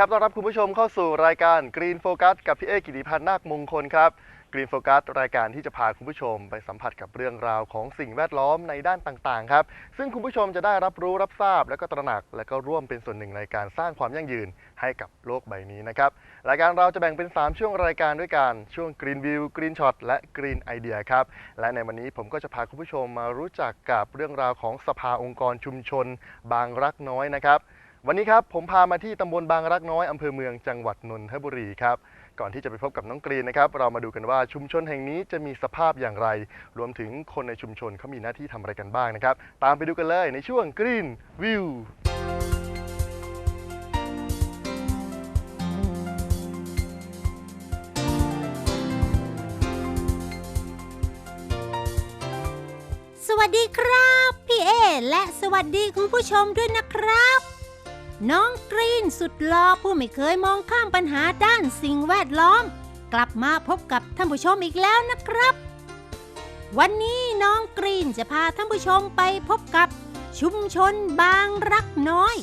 ครับต้อนรับคุณผู้ชมเข้าสู่รายการ Green Focus กับพี่เอกิติพันธ์นาคมงคลครับ Green Focus รายการที่จะพาคุณผู้ชมไปสัมผัสกับเรื่องราวของสิ่งแวดล้อมในด้านต่างๆครับ ซึ่งคุณผู้ชมจะได้รับรู้รับทราบ และก็ตระหนัก และก็ร่วมเป็นส่วนหนึ่งในการสร้างความยั่งยืนให้กับโลกใบนี้นะครับรายการเราจะแบ่งเป็น 3 ช่วงรายการด้วยกันช่วง Green View Green Shot และ Green Idea ครับและในวันนี้ผมก็จะพาคุณผู้ชมมารู้จักกับเรื่องราวของสภาองค์กรชุมชน บางรักน้อยนะครับ วันนี้ครับผมพามาที่ตำบลบางรักน้อยอำเภอเมืองจังหวัดนนทบุรีครับ ก่อนที่จะไปพบกับน้องกรีนนะครับเรามาดูกันว่าชุมชนแห่งนี้จะมีสภาพอย่างไร รวมถึงคนในชุมชนเขามีหน้าที่ทำอะไรกันบ้างนะครับ ตามไปดูกันเลยในช่วงกรีนวิวสวัสดีครับ พี่เอ และสวัสดีคุณผู้ชมด้วยนะครับ น้องกรีนสุดหล่อผู้ไม่เคยมองข้ามปัญหาด้านสิ่งแวดล้อม กลับมาพบกับท่านผู้ชมอีกแล้วนะครับ วันนี้น้องกรีนจะพาท่านผู้ชมไปพบกับ ชุมชนบางรักน้อย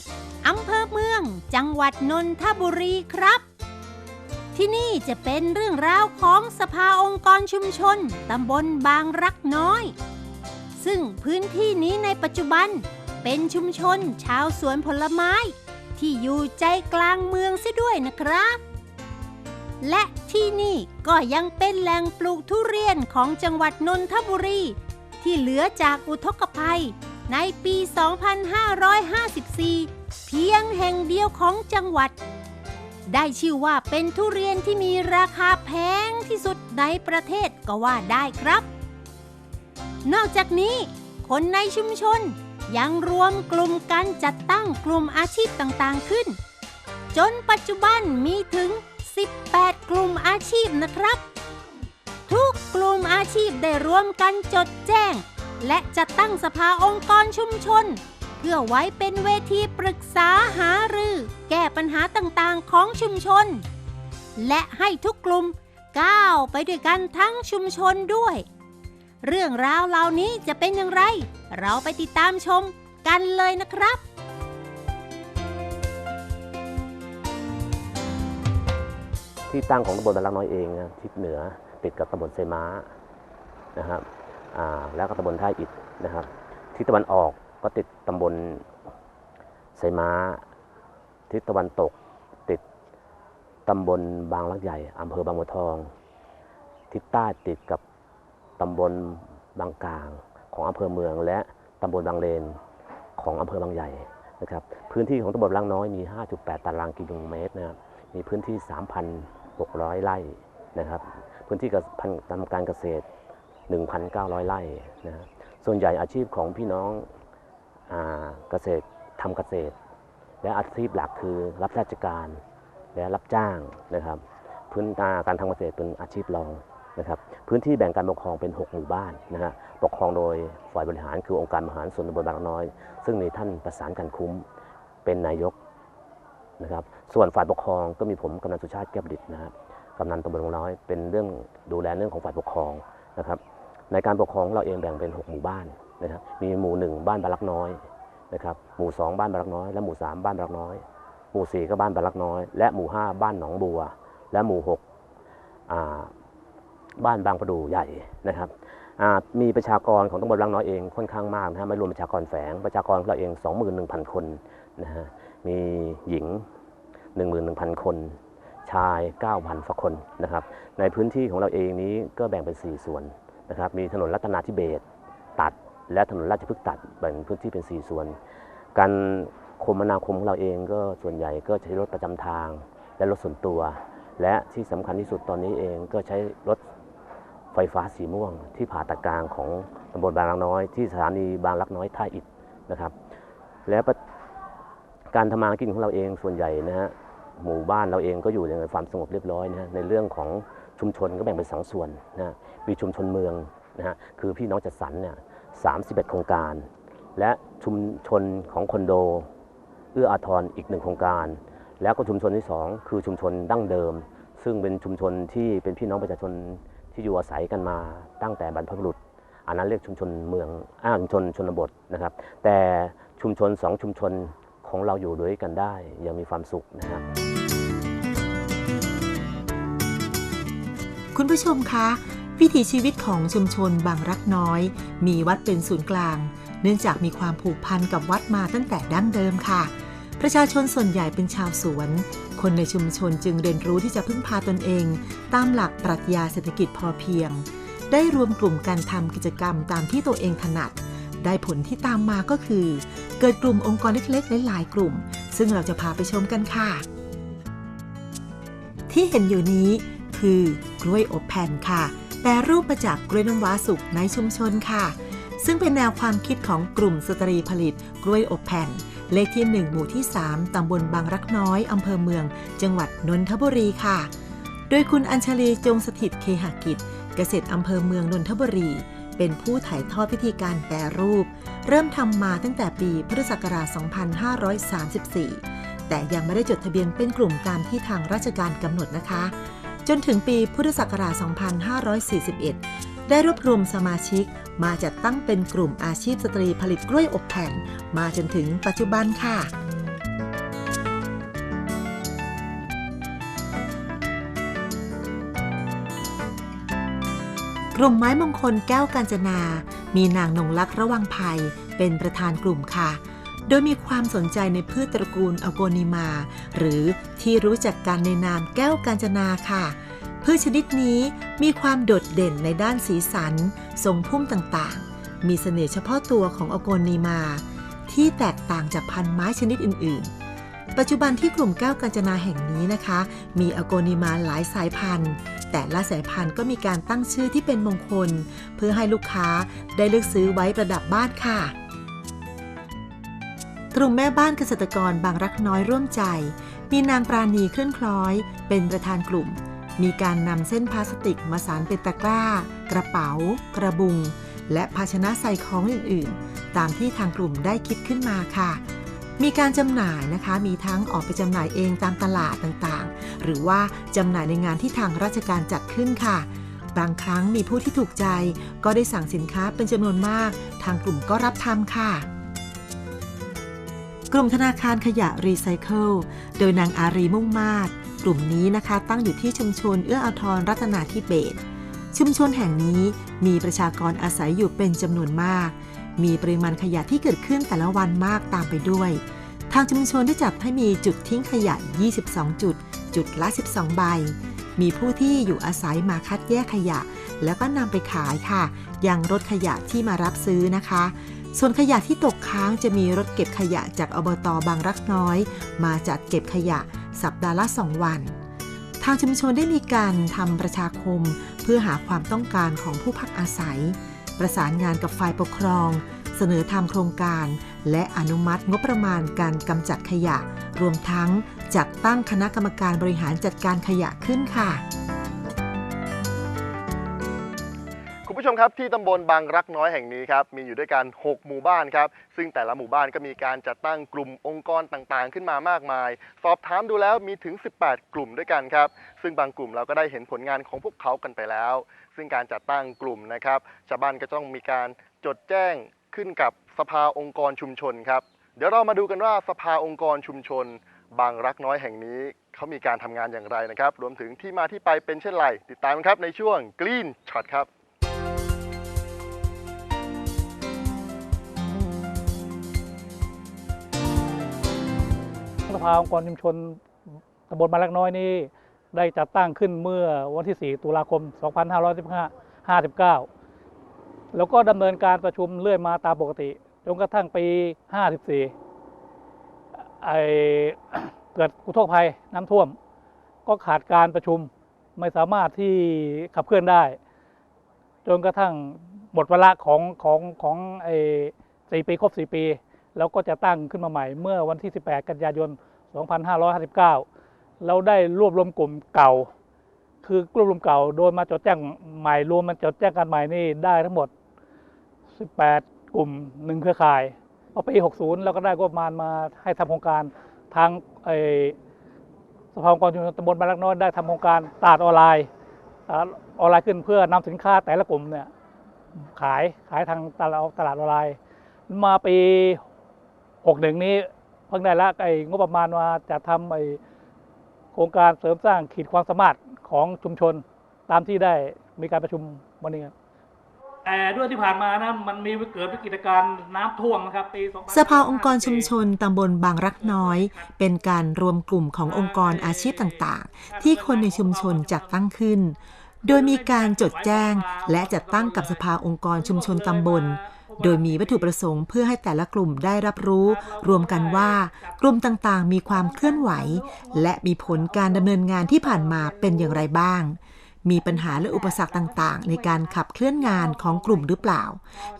อำเภอเมือง จังหวัดนนทบุรีครับ ที่นี่จะเป็นเรื่องราวของสภาองค์กรชุมชนตำบลบางรักน้อย ซึ่งพื้นที่นี้ในปัจจุบันเป็นชุมชนชาวสวนผลไม้ ที่อยู่ใจกลางเมืองเสียด้วยนะครับ และที่นี่ก็ยังเป็นแหล่งปลูกทุเรียนของจังหวัดนนทบุรี ที่เหลือจากอุทกภัย ในปี 2554 เพียงแห่งเดียวของจังหวัด ได้ชื่อว่าเป็นทุเรียนที่มีราคาแพงที่สุดในประเทศก็ว่าได้ครับ นอกจากนี้คนในชุมชน ยังรวมกลุ่มกันจัดตั้งกลุ่มอาชีพต่างๆขึ้น จนปัจจุบันมีถึง 18 กลุ่มอาชีพนะครับ ทุกกลุ่มอาชีพได้รวมกันจดแจ้ง และจัดตั้งสภาองค์กรชุมชน เพื่อไว้เป็นเวทีปรึกษาหารือ แก้ปัญหาต่างๆของชุมชน และให้ทุกกลุ่มก้าวไปด้วยกันทั้งชุมชนด้วย เรื่องราวเหล่านี้จะเป็นอย่างไร เราไปติดตามชมกันเลยนะครับที่ตั้งของตำบลบางรักน้อยเองนะทิศเหนือติดกับตำบลเซม้านะครับแล้วก็ตำบลท่าอิฐนะครับทิศตะวันออกก็ติดตำบลไซม้า ทิศตะวันตกติดตำบลบางรักใหญ่อำเภอบางบัวทอง ทิศใต้ติดกับ ตำบลบางกลางของอำเภอเมือง และตำบลบางเลนของอำเภอบางใหญ่นะครับพื้นที่ของตำบลบางรักน้อยมี 5.8 ตารางกิโลเมตรนะครับมีพื้นที่ 3,600 ไร่นะครับพื้นที่กับพันทำการเกษตร 1,900 ไร่นะส่วนใหญ่อาชีพของพี่น้องอเกษตรทำเกษตร และอาชีพหลักคือรับราชการและรับจ้างนะครับพื้นาการทำเกษตรเป็นอาชีพรอง นะครับพื้นที่แบ่งการปกครองเป็น 6 หมู่บ้านนะฮะปกครองโดยฝ่ายบริหารคือองค์การบริหารส่วนตำบลบางรักน้อย ซึ่งมีท่านประสานกันคุ้มเป็นนายกนะครับส่วนฝ่ายปกครองก็มีผมกำนันสุชาติแก้วประดิษฐ์นะครับกำนันตำบลบางน้อย เป็นเรื่องดูแลเรื่องของฝ่ายปกครองนะครับในการปกครองเราเองแบ่งเป็น 6 หมู่บ้านนะครับมีหมู่ 1 บ้านบารักน้อยนะครับหมู่ 2 บ้านบารักน้อย และหมู่ 3 บ้านบารักน้อย หมู่ 4 ก็บ้านบารักน้อย และหมู่ 5 บ้านหนองบัว และหมู่6อ่า บ้านบางประดูใหญ่นะครับมีประชากรของตำบลบางน้อยเองค่อนข้างมากนะฮะไม่รวมประชากรแฝงประชากรของเราเอง 21,000 คนนะฮะมีหญิง 11,000 คน ชาย 9,000ฝคนนะครับในพื้นที่ของเราเองนี้ก็แบ่งเป็น 4 ส่วนนะครับมีถนนรัตนาธิเบศตัด และถนนราชพฤกษ์ตัดแบ่งพื้นที่เป็น 4 ส่วน การคมนาคมของเราเองก็ส่วนใหญ่ก็ใช้รถประจำทาง และรถส่วนตัว และที่สำคัญที่สุดตอนนี้เองก็ใช้รถ ไฟฟ้าสีม่วง ที่ผ่าตัดกลางของตำบลบางรักน้อย ที่สถานีบางรักน้อยท่าอิฐนะครับ แล้วปะการทำมากินของเราเองส่วนใหญ่นะฮะหมู่บ้านเราเองก็อยู่ในความสงบเรียบร้อยนะฮะในเรื่องของชุมชนก็แบ่งเป็นสองส่วนนะมีชุมชนเมืองนะฮะคือพี่น้องจัดสรรเนี่ย31โครงการ และชุมชนของคอนโด เอื้ออาทรอีกหนึ่งโครงการ แล้วก็ชุมชนที่2คือชุมชนดั้งเดิม ซึ่งเป็นชุมชนที่เป็นพี่น้องประชาชน ที่อยู่อาศัยกันมาตั้งแต่บรรพบุรุษ อันนั้นเรียกชุมชนเมืองอ่าชุมชนชนบทนะครับ แต่ชุมชนสองชุมชนของเราอยู่ด้วยกันได้ยังมีความสุขนะครับคุณผู้ชมคะวิถีชีวิตของชุมชนบางรักน้อย มีวัดเป็นศูนย์กลาง เนื่องจากมีความผูกพันกับวัดมาตั้งแต่ดั้งเดิมค่ะ ประชาชนส่วนใหญ่เป็นชาวสวน คนในชุมชนจึงเรียนรู้ที่จะพึ่งพาตนเอง ตามหลักปรัชญาเศรษฐกิจพอเพียง ได้รวมกลุ่มการทำกิจกรรมตามที่ตัวเองถนัด ได้ผลที่ตามมาก็คือ เกิดกลุ่มองค์กรเล็กๆหลายๆกลุ่ม ซึ่งเราจะพาไปชมกันค่ะ ที่เห็นอยู่นี้คือกล้วยอบแผ่นค่ะแปรรูปมาจากกล้วยน้ำว้าสุกในชุมชนค่ะ ซึ่งเป็นแนวความคิดของกลุ่มสตรีผลิตกล้วยอบแผ่น เลขที่ 1 หมู่ที่ 3 ตำบลบางรักน้อย อำเภอเมือง จังหวัดนนทบุรีค่ะ โดยคุณอัญชลีจงสถิตเคหกิจ เกษตรอำเภอเมืองนนทบุรี เป็นผู้ถ่ายทอดพิธีการแปรรูป เริ่มทำมาตั้งแต่ปีพุทธศักราช 2534 แต่ยังไม่ได้จดทะเบียนเป็นกลุ่มตามที่ทางราชการกำหนดนะคะ จนถึงปีพุทธศักราช 2541 ได้รวบรวมสมาชิก มาจัดตั้งเป็นกลุ่มอาชีพสตรีผลิตกล้วยอบแผ่น มาจนถึงปัจจุบันค่ะกลุ่มไม้มงคลแก้วกาญจนา มีนางนงลักษ์ระวังภัย เป็นประธานกลุ่มค่ะ โดยมีความสนใจในพืชตระกูลอโกนิมา หรือที่รู้จักกันในนามแก้วกาญจนาค่ะ พืชชนิดนี้มีความโดดเด่นในด้านสีสัน ทรงพุ่มต่างๆ มีเสน่ห์เฉพาะตัวของอโกนิมา ที่แตกต่างจากพันไม้ชนิดอื่นๆ ปัจจุบันที่กลุ่มแก้วกาญจนาแห่งนี้นะคะ มีอโกนิมาหลายสายพันธุ์ แต่ละสายพันธุ์ก็มีการตั้งชื่อที่เป็นมงคล เพื่อให้ลูกค้าได้เลือกซื้อไว้ประดับบ้านค่ะกลุ่มแม่บ้านเกษตรกรบางรักน้อยร่วมใจ มีนางปราณีเคลื่อนคล้อย เป็นประธานกลุ่ม มีการนำเส้นพลาสติกมาสานเป็นตะกร้า กระเป๋า กระบุง และภาชนะใส่ของอื่นๆ ตามที่ทางกลุ่มได้คิดขึ้นมาค่ะ มีการจำหน่ายนะคะ มีทั้งออกไปจำหน่ายเองตามตลาดต่างๆ หรือว่าจำหน่ายในงานที่ทางราชการจัดขึ้นค่ะ บางครั้งมีผู้ที่ถูกใจ ก็ได้สั่งสินค้าเป็นจำนวนมาก ทางกลุ่มก็รับทำค่ะกลุ่มธนาคารขยะรีไซเคิล โดยนางอารีมุ่งมาศ กลุ่มนี้นะคะตั้งอยู่ที่ชุมชนเอื้ออาทรรัตนาธิเบศชุมชนแห่งนี้มีประชากรอาศัยอยู่เป็นจำนวนมาก มีปริมาณขยะที่เกิดขึ้นแต่ละวันมากตามไปด้วย ทางชุมชนได้จัดให้มีจุดทิ้งขยะ 22 จุด จุดละ 12 ใบ มีผู้ที่อยู่อาศัยมาคัดแยกขยะ แล้วก็นำไปขายค่ะ ยังรถขยะที่มารับซื้อนะคะ ส่วนขยะที่ตกค้างจะมีรถเก็บขยะจากอบตบางรักน้อย มาจัดเก็บขยะ สัปดาห์ละ 2 วัน ทางชุมชนได้มีการทำประชาคม เพื่อหาความต้องการของผู้พักอาศัย ประสานงานกับฝ่ายปกครอง เสนอทำโครงการ และอนุมัติงบประมาณการกำจัดขยะ รวมทั้งจัดตั้งคณะกรรมการบริหารจัดการขยะขึ้นค่ะ ผู้ชมครับที่ตำบลบางรักน้อยแห่งนี้ครับมีอยู่ด้วยกัน 6 หมู่บ้านครับซึ่งแต่ละหมู่บ้านก็มีการจัดตั้งกลุ่มองค์กรต่างๆ ขึ้นมามากมาย สอบถามดูแล้วมีถึง 18 กลุ่มด้วยกันครับซึ่งบางกลุ่มเราก็ได้เห็นผลงานของพวกเขากันไปแล้ว ซึ่งการจัดตั้งกลุ่มนะครับชาวบ้านก็ต้องมีการจดแจ้งขึ้นกับสภาองค์กรชุมชนครับเดี๋ยวเรามาดูกันว่าสภาองค์กรชุมชน บางรักน้อยแห่งนี้เขามีการทำงานอย่างไรนะครับรวมถึงที่มาที่ไปเป็นเช่นไรติดตามครับในช่วง Green Shot ครับ ภาองค์กรชุมชนตำบลมาลักน้อยนี้ ได้จัดตั้งขึ้นเมื่อวันที่ 4 ตุลาคม 2559 แล้วก็ดำเนินการประชุมเรื่อยมาตามปกติจนกระทั่งปี 54ไอเกิดอุทกภัยน้ำท่วม ก็ขาดการประชุมไม่สามารถที่ขับเคลื่อนได้ จนกระทั่งหมดเวลาของของของไอ้สี่ปีครบสี่ปี แล้วก็จะตั้งขึ้นมาใหม่เมื่อวันที่ 18 กันยายน 2559 2,559 เราได้รวบรวมกลุ่มเก่า คือกลุ่มเก่าโดยมาจดแจ้งใหม่รวมมันจดแจ้งกันใหม่นี่ได้ทั้งหมด 18 กลุ่มหนึ่งเครือข่ายพอปี 60 เราก็ได้งบประมาณมาให้ทำโครงการทางสภาองค์กรชุมชนตำบลบางรักน้อยได้ทำโครงการตลาดออนไลน์ตลาดออนไลน์ขึ้นเพื่อนำสินค้าแต่ละกลุ่มเนี่ยขายขายทางตลาดตลาดออนไลน์ มาปี 61 นี้ พิ่งได้ละไอ้งบประมาณมาจะทำไอ้โครงการเสริมสร้างขีดความสามารถของชุมชนตามที่ได้มีการประชุมวันนี้ครับแต่ด้วยที่ผ่านมานะมันมีเกิดวิกฤตการณ์น้ำท่วมนะครับปี2000สภาองค์กรชุมชนตำบลบางรักน้อย เป็นการรวมกลุ่มขององค์กรอาชีพต่างๆ ที่คนในชุมชนจัดตั้งขึ้น โดยมีการจดแจ้งและจัดตั้งกับสภาองค์กรชุมชนตำบล โดยมีวัตถุประสงค์เพื่อให้แต่ละกลุ่มได้รับรู้ รวมกันว่า กลุ่มต่างๆ มีความเคลื่อนไหว และมีผลการดำเนินงานที่ผ่านมาเป็นอย่างไรบ้าง มีปัญหาและอุปสรรคต่างๆ ในการขับเคลื่อนงานของกลุ่มหรือเปล่า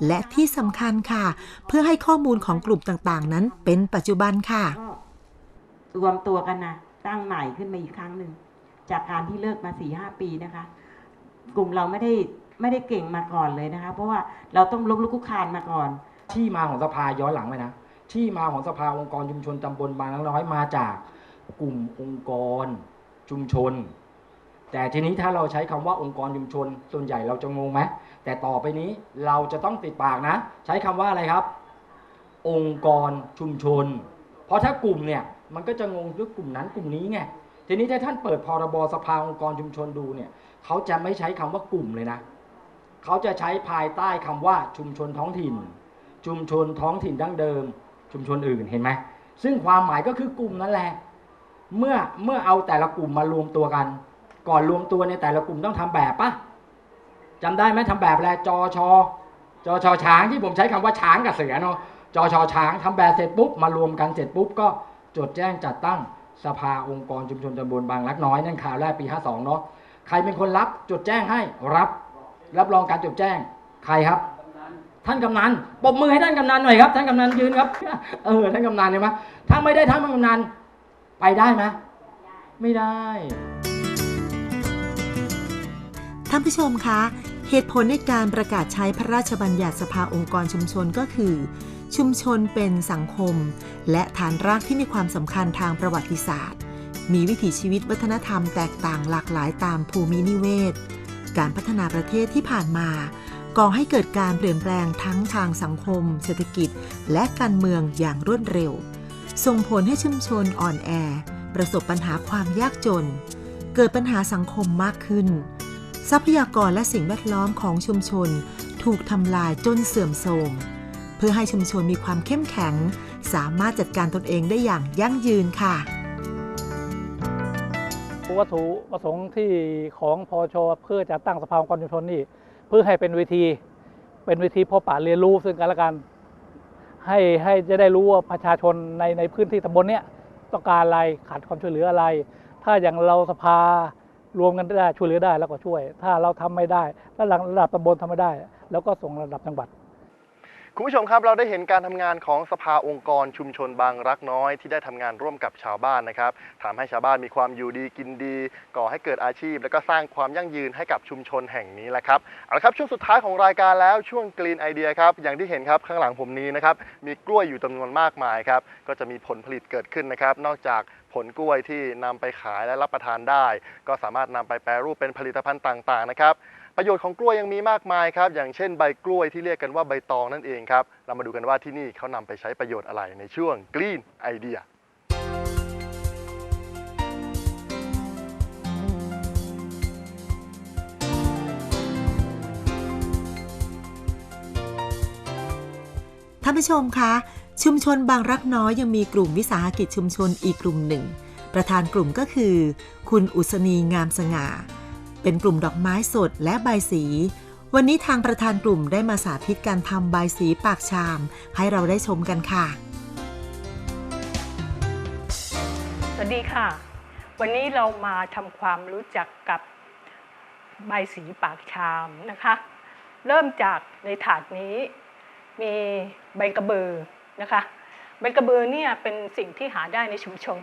และที่สำคัญค่ะ เพื่อให้ข้อมูลของกลุ่มต่างๆ นั้นเป็นปัจจุบันค่ะ รวมตัวกันนะตั้งใหม่ขึ้นมาอีกครั้งหนึ่งจากการที่เลิกมาสี่ห้าปีนะคะ กลุ่มเราไม่ได้ ไม่ได้เก่งมาก่อนเลยนะคะ เพราะว่าเราต้องล้มลุกคุกคานมาก่อน ที่มาของสภาย้อนหลังไปนะ ที่มาของสภาองค์กรชุมชนตำบลบางน้อยมาจากกลุ่มองค์กรชุมชน แต่ทีนี้ถ้าเราใช้คำว่าองค์กรชุมชน ส่วนใหญ่เราจะงงไหมแต่ต่อไปนี้เราจะต้องติดปากนะ ใช้คำว่าอะไรครับ องค์กรชุมชน เพราะถ้ากลุ่มเนี่ยมันก็จะงงเรื่องกลุ่มนั้นกลุ่มนี้ไงทีนี้ถ้าท่านเปิดพรบสภาองค์กรชุมชนดูเนี่ยเขาจะไม่ใช้คำว่ากลุ่มเลยนะ เขาจะใช้ภายใต้คำว่าชุมชนท้องถิ่น ชุมชนท้องถิ่นดั้งเดิม ชุมชนอื่นเห็นไหมซึ่งความหมายก็คือกลุ่มนั่นแหละ เมื่อเมื่อเอาแต่ละกลุ่มมารวมตัวกัน ก่อนรวมตัวในแต่ละกลุ่มต้องทำแบบปะจำได้ไหมทำแบบอะไรจอชอจอชอช้างที่ผมใช้คำว่าช้างกับเสือเนาะจอชอช้างทำแบบเสร็จปุ๊บมารวมกันเสร็จปุ๊บก็จดแจ้งจัดตั้งสภาองค์กรชุมชนตำบลบางรักน้อยนั่นข่าวแรกปี 52 เนาะใครเป็นคนรับจดแจ้งให้รับ รับรองการจดแจ้งใครครับ ท่านกำนันปรบมือให้ท่านกำนันหน่อยครับ ท่านกำนันยืนครับ เออท่านกำนันเห็นไหมถ้าไม่ได้ท่านกำนันไปได้ไหมไม่ได้ท่านผู้ชมคะ เหตุผลในการประกาศใช้พระราชบัญญัติสภาองค์กรชุมชนก็คือ ชุมชนเป็นสังคม และฐานรากที่มีความสำคัญทางประวัติศาสตร์ มีวิถีชีวิตวัฒนธรรมแตกต่างหลากหลายตามภูมินิเวศ การพัฒนาประเทศที่ผ่านมาก่อให้เกิดการเปลี่ยนแปลงทั้งทางสังคม เศรษฐกิจ และการเมืองอย่างรวดเร็ว ส่งผลให้ชุมชนอ่อนแอ ประสบปัญหาความยากจน เกิดปัญหาสังคมมากขึ้น ทรัพยากรและสิ่งแวดล้อมของชุมชน ถูกทำลายจนเสื่อมโทรม เพื่อให้ชุมชนมีความเข้มแข็ง สามารถจัดการตนเองได้อย่างยั่งยืนค่ะ วัตถุประสงค์ที่ของพอชเพื่อจะตั้งสภาองค์กรชุมชนนี่เพื่อให้เป็นเวที เป็นเวทีพบปะเรียนรู้ซึ่งกันและกัน ให้ให้จะได้รู้ว่าประชาชนในในพื้นที่ตำบลเนี้ยต้องการอะไรขาดความช่วยเหลืออะไร ถ้าอย่างเราสภารวมกันได้ช่วยเหลือได้แล้วก็ช่วย ถ้าเราทำไม่ได้ ระดับตำบลทำไม่ได้ แล้วก็ส่งระดับจังหวัด คุณผู้ชมครับเราได้เห็นการทำงานของสภาองค์กรชุมชนบางรักน้อย ที่ได้ทำงานร่วมกับชาวบ้านนะครับทำให้ชาวบ้านมีความอยู่ดีกินดี ก่อให้เกิดอาชีพ และก็สร้างความยั่งยืนให้กับชุมชนแห่งนี้แหละครับเอาละครับช่วงสุดท้ายของรายการแล้วช่วงกรีนไอเดียครับอย่างที่เห็นครับข้างหลังผมนี้นะครับมีกล้วยอยู่จำนวนมากมายครับก็จะมีผลผลิตเกิดขึ้นนะครับ นอกจากผลกล้วยที่นำไปขายและรับประทานได้ ก็สามารถนำไปแปรรูปเป็นผลิตภัณฑ์ต่างๆนะครับ ประโยชน์ของกล้วยยังมีมากมายครับ อย่างเช่นใบกล้วยที่เรียกกันว่าใบตองนั่นเองครับ เรามาดูกันว่าที่นี่เขานำไปใช้ประโยชน์อะไรในช่วง Green Idea ท่านผู้ชมคะ ชุมชนบางรักน้อยยังมีกลุ่มวิสาหกิจชุมชนอีกกลุ่มหนึ่ง ประธานกลุ่มก็คือ คุณอุศนีงามสง่า เป็นกลุ่มดอกไม้สดและใบสี วันนี้ทางประธานกลุ่มได้มาสาธิตการทำใบสีปากชาม ให้เราได้ชมกันค่ะ สวัสดีค่ะ วันนี้เรามาทำความรู้จักกับใบสีปากชามนะคะ เริ่มจากในถาดนี้มีใบกระเบือนะคะใบกระเบือเนี่ยเป็นสิ่งที่หาได้ในชุมชน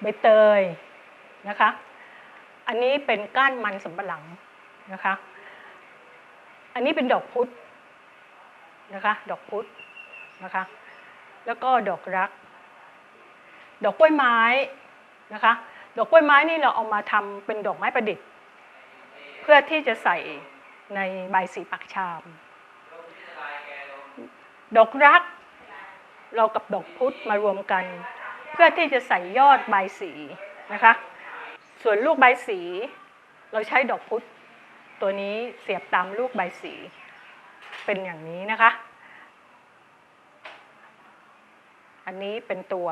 ใบเตยนะคะ อันนี้เป็นก้านมันสำปะหลังนะคะ อันนี้เป็นดอกพุธนะคะ ดอกพุธนะคะ แล้วก็ดอกรัก ดอกกล้วยไม้นะคะ ดอกกล้วยไม้นี่เราเอามาทำเป็นดอกไม้ประดิษฐ์ เพื่อที่จะใส่ในใบสีปักชาม ดอกรัก เรากับดอกพุธมารวมกัน เพื่อที่จะใส่ยอดใบสีนะคะ ส่วนลูกใบสี เราใช้ดอกพุธตัวนี้เสียบตามลูกใบสี เป็นอย่างนี้นะคะ อันนี้เป็นตัว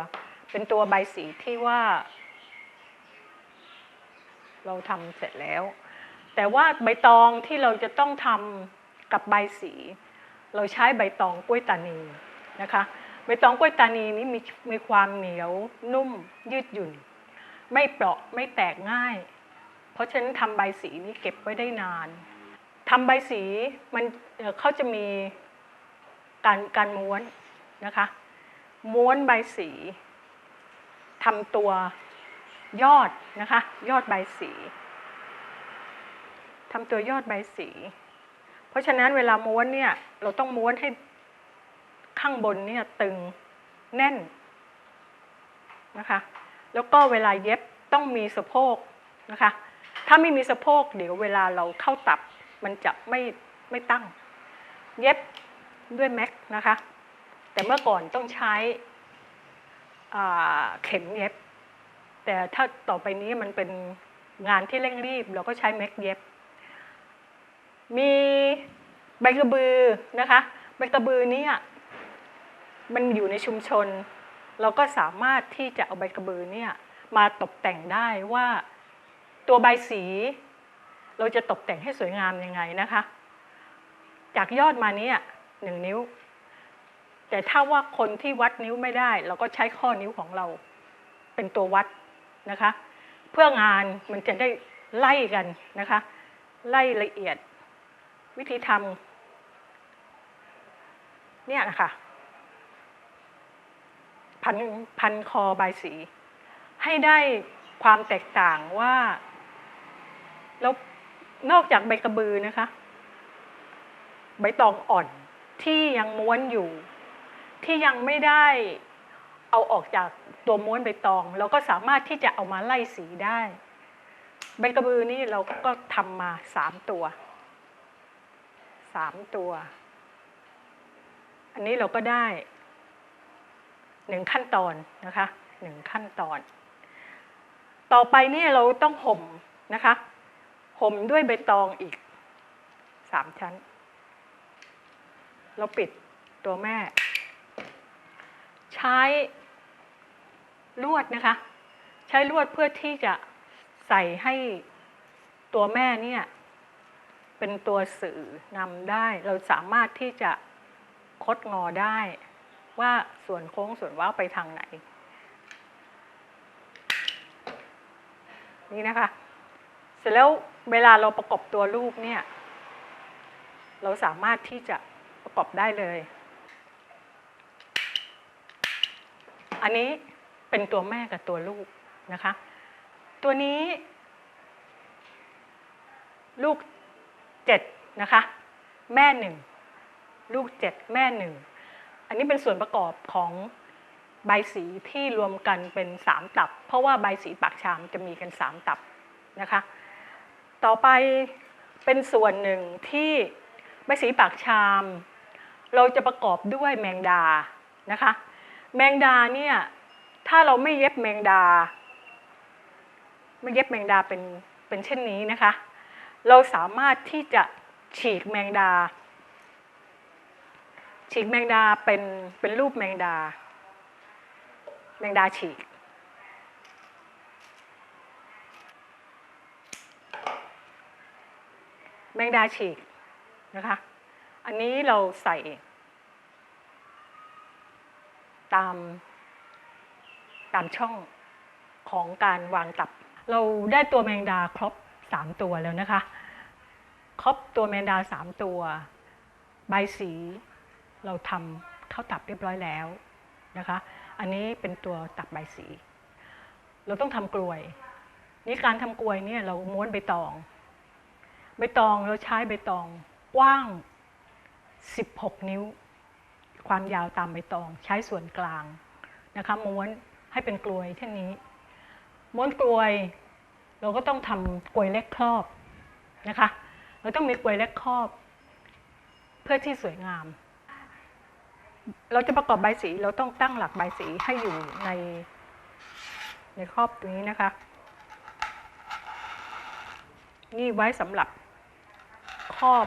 เป็นตัวใบสีที่ว่า เราทำเสร็จแล้ว แต่ว่าใบตองที่เราจะต้องทำกับใบสี เราใช้ใบตองกล้วยตานีนะคะ ใบตองกล้วยตานีนี้มีมีความเหนียวนุ่มยืดหยุ่น ไม่เปราะไม่แตกง่าย เพราะฉะนั้นทำใบสีนี้เก็บไว้ได้นานทำใบสีมันเเขาจะมีการการม้วนนะคะ ม้วนใบสีทำตัวยอดนะคะ ยอดใบสีทำตัวยอดใบสี เพราะฉะนั้นเวลาม้วนเนี่ยเราต้องม้วนให้ข้างบนเนี่ยตึงแน่นนะคะ แล้วก็เวลาเย็บต้องมีสะโพกนะคะ ถ้าไม่มีสะโพกเดี๋ยวเวลาเราเข้าตับมันจะไม่ไม่ตั้ง เย็บด้วยแม็กนะคะ แต่เมื่อก่อนต้องใช้เข็มเย็บ แต่ถ้าต่อไปนี้มันเป็นงานที่เร่งรีบ เราก็ใช้แม็กเย็บ มีใบกระบือนะคะ ใบกระบือนี่มันอยู่ในชุมชน เราก็สามารถที่จะเอาใบกระบือเนี่ยมาตกแต่งได้ว่าตัวใบสี เราจะตกแต่งให้สวยงามยังไงนะคะ จากยอดมาเนี่ยหนึ่งนิ้ว แต่ถ้าว่าคนที่วัดนิ้วไม่ได้ เราก็ใช้ข้อนิ้วของเรา เป็นตัววัดนะคะ เพื่องานมันจะได้ไล่กันนะคะ ไล่ละเอียดวิธีทำเนี่ยนะคะ พันพันคอใบายสี ให้ได้ความแตกต่างว่า แล้วนอกจากใบกระบือนะคะ ใบตองอ่อนที่ยังม้วนอยู่ ที่ยังไม่ได้เอาออกจากตัวม้วนใบตอง เราก็สามารถที่จะเอามาไล่สีได้ ใบกระบือนี่เราก็ทำมาสามตัวสามตัว อันนี้เราก็ได้ หนึ่งขั้นตอนนะคะหนึ่งขั้นตอน ต่อไปนี่เราต้องห่มนะคะห่มด้วยใบตองอีกสามชั้น เราปิดตัวแม่ ใช้ลวดนะคะ ใช้ลวดเพื่อที่จะใส่ให้ตัวแม่เนี่ยเป็นตัวสื่อนำได้ เราสามารถที่จะคดงอได้ ว่าส่วนโค้งส่วนว้าไปทางไหน นี่นะคะ เสร็จแล้วเวลาเราประกอบตัวลูกเนี่ย เราสามารถที่จะประกอบได้เลย อันนี้เป็นตัวแม่กับตัวลูกนะคะ ตัวนี้ ลูกเจ็ดนะคะ แม่หนึ่งลูกเจ็ดแม่หนึ่ง อันนี้เป็นส่วนประกอบของใบสีที่รวมกันเป็นสามตับ เพราะว่าใบสีปากชามจะมีกันสามตับนะคะ ต่อไปเป็นส่วนหนึ่งที่ใบสีปากชาม เราจะประกอบด้วยแมงดานะคะ แมงดาเนี่ยถ้าเราไม่เย็บแมงดา ไม่เย็บแมงดาเป็นเป็นเช่นนี้นะคะ เราสามารถที่จะฉีกแมงดา ฉีกแมงดาเป็นเป็นรูปแมงดา แมงดาฉีก แมงดาฉีกนะคะ อันนี้เราใส่ ตาม ตามช่องของการวางตับ เราได้ตัวแมงดาครบ3ตัวแล้วนะคะ ครบตัวแมงดาสามตัว ใบสี เราทำข้าวตับเรียบร้อยแล้วนะคะ อันนี้เป็นตัวตับใบสี เราต้องทำกลวย นี่การทำกลวยเนี่ยเราม้วนใบตอง ใบตองเราใช้ใบตองกว้าง 16 นิ้ว ความยาวตามใบตองใช้ส่วนกลางนะคะม้วนให้เป็นกลวยเช่นนี้ ม้วนกลวย เราก็ต้องทำกลวยเล็กครอบนะคะ เราต้องมีกลวยเล็กครอบ เพื่อที่สวยงาม เราจะประกอบใบสี เราต้องตั้งหลักใบสีให้อยู่ในในครอบตรงนี้นะคะ นี่ไว้สำหรับครอบ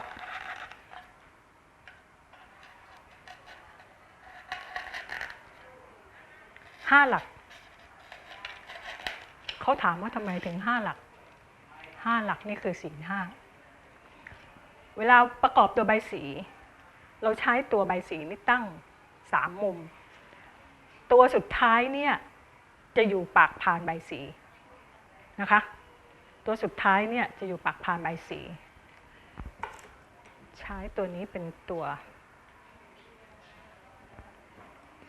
ห้าหลัก เขาถามว่าทำไมถึงห้าหลักห้าหลักนี่คือสีห้า เวลาประกอบตัวใบสี เราใช้ตัวใบสีนี่ตั้ง สามมุม ตัวสุดท้ายเนี่ยจะอยู่ปากพานใบสีนะคะ ตัวสุดท้ายเนี่ยจะอยู่ปากพานใบสี ใช้ตัวนี้เป็นตัว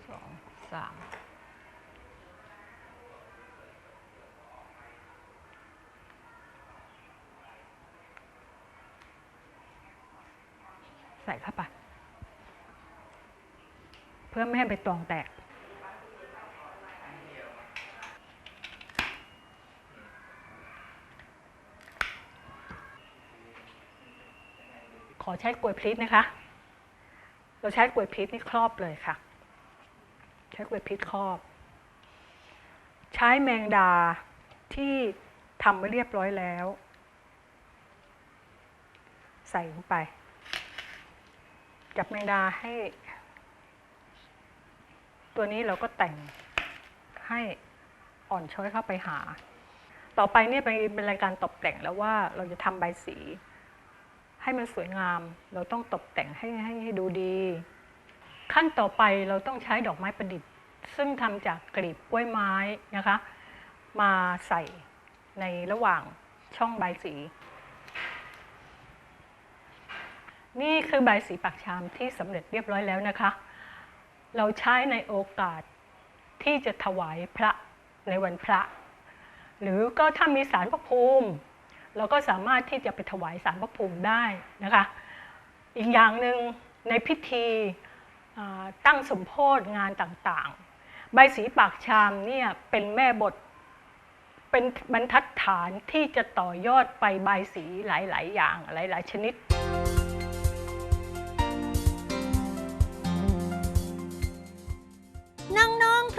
สองสามใส่เข้าไป เพื่อไม่ให้ใบตองแตก ขอใช้กลวยพริษนะคะ เราใช้กลวยพริษนี่ครอบเลยค่ะ ใช้กลวยพริษครอบ ใช้แมงดาที่ทำไว้เรียบร้อยแล้ว ใส่ลงไป จับแมงดาให้ ตัวนี้เราก็แต่งให้อ่อนช้อยเข้าไปหา ต่อไปเนี่ยเป็นรายการตกแต่งแล้วว่าเราจะทำใบสี ให้มันสวยงาม เราต้องตกแต่งให้ให้ให้ดูดี ขั้นต่อไปเราต้องใช้ดอกไม้ประดิษฐ์ ซึ่งทำจากกลีบกล้วยไม้นะคะ มาใส่ในระหว่างช่องใบสี นี่คือใบสีปากชามที่สำเร็จเรียบร้อยแล้วนะคะ เราใช้ในโอกาสที่จะถวายพระในวันพระ หรือก็ถ้ามีสารพระภูมิ เราก็สามารถที่จะไปถวายสารพระภูมิได้นะคะ อีกอย่างหนึ่งในพิธีตั้งสมโพธงานต่างๆ ใบสีปากชามเนี่ยเป็นแม่บทเป็นบรรทัดฐานที่จะต่อยอดไปใบสีหลาย ๆ อย่างหลาย ๆ ชนิด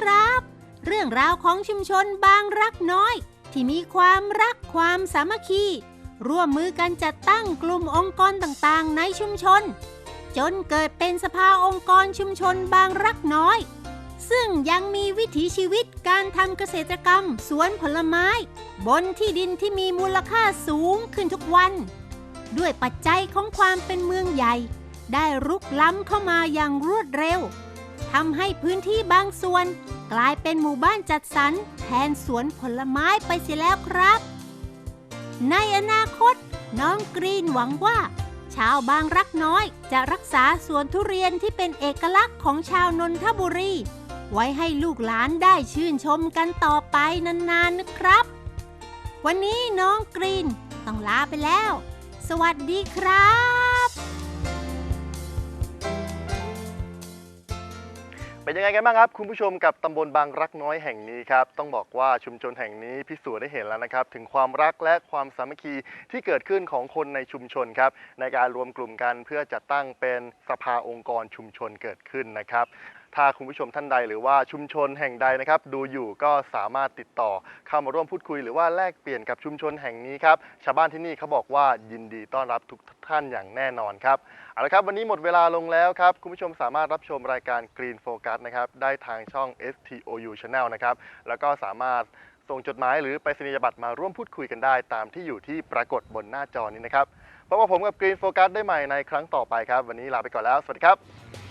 ครับ เรื่องราวของชุมชนบางรักน้อย ที่มีความรักความสามัคคี ร่วมมือกันจัดตั้งกลุ่มองค์กรต่างๆ ในชุมชน จนเกิดเป็นสภาองค์กรชุมชนบางรักน้อย ซึ่งยังมีวิถีชีวิตการทำเกษตรกรรม สวนผลไม้ บนที่ดินที่มีมูลค่าสูงขึ้นทุกวัน ด้วยปัจจัยของความเป็นเมืองใหญ่ ได้รุกล้ำเข้ามาอย่างรวดเร็ว ทำให้พื้นที่บางส่วน กลายเป็นหมู่บ้านจัดสรรแทนสวนผลไม้ไปเสียแล้วครับ ในอนาคต น้องกรีนหวังว่า ชาวบางรักน้อยจะรักษาสวนทุเรียนที่เป็นเอกลักษณ์ของชาวนนทบุรี ไว้ให้ลูกหลานได้ชื่นชมกันต่อไปนานๆนะครับ วันนี้น้องกรีนต้องลาไปแล้ว สวัสดีครับ เป็นยังไงกันบ้างครับ คุณผู้ชมกับตำบลบางรักน้อยแห่งนี้ครับต้องบอกว่าชุมชนแห่งนี้พิสูจน์ได้เห็นแล้วนะครับ ถึงความรักและความสามัคคีที่เกิดขึ้นของคนในชุมชนครับในการรวมกลุ่มกันเพื่อจัดตั้งเป็นสภาองค์กรชุมชนเกิดขึ้นนะครับ ถ้าคุณผู้ชมท่านใดหรือว่าชุมชนแห่งใดนะครับ ดูอยู่ก็สามารถติดต่อเข้ามาร่วมพูดคุย หรือว่าแลกเปลี่ยนกับชุมชนแห่งนี้ครับชาวบ้านที่นี่เขาบอกว่ายินดีต้อนรับทุกท่านอย่างแน่นอนครับเอาละครับวันนี้หมดเวลาลงแล้วครับคุณผู้ชมสามารถรับชมรายการ Green Focus นะครับได้ทางช่อง STOU Channel นะครับแล้วก็สามารถส่งจดหมายหรือไปรษณียบัตรมาร่วมพูดคุยกันได้ ตามที่อยู่ที่ปรากฏบนหน้าจอนี้นะครับพบกับผมกับ Green Focus ได้ใหม่ในครั้งต่อไปครับ วันนี้ลาไปก่อนแล้ว สวัสดีครับ